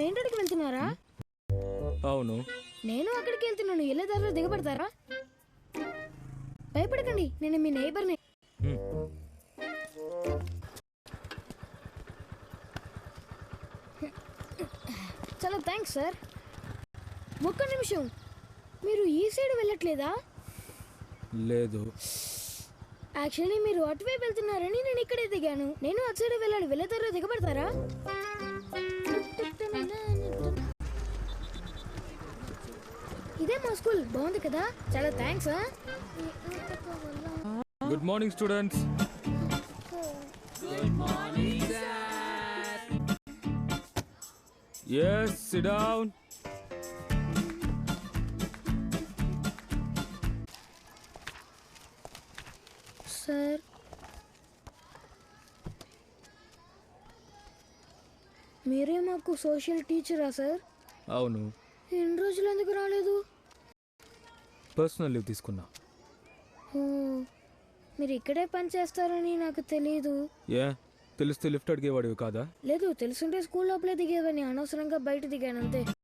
Main రోడ్కి వెళ్తున్నారా అవును. నేను అక్కడికి వెళ్తున్నాను. వెళ్ళే దారిలో దిగబడతారా? భయపడకండి. నేను మీ నైబర్ని. చాలా థ్యాంక్స్ సార్ ఒక్క నిమిషం. మీరు ఈ సైడ్ వెళ్ళట్లేదా? లేదు. యాక్చువల్లీ మీరు అటువైపు వెళ్తున్నారని నేను ఇక్కడే దిగాను. నేను అటు సైడ్ వెళ్ళాలి. వెళ్ళే దారిలో దిగబడతారా? ఇదే మా స్కూల్. బాగుంది కదా? చాలా thanks good morning students yes sit down sir మీరే మాకు సోషల్ టీచరా సార్ అవును. ఎన్ని రోజులు ఎందుకు రాలేదు? పర్సనల్ లీవ్ తీసుకున్నా. మీరు ఇక్కడే పని చేస్తారని నాకు తెలియదు ఏ? తెలిస్తే లిఫ్ట్ అడిగేవాడివి కాదా? లేదు తెలుసుంటే స్కూల్ లోపలే దిగేవని అనవసరంగా బయట దిగాను అంతే.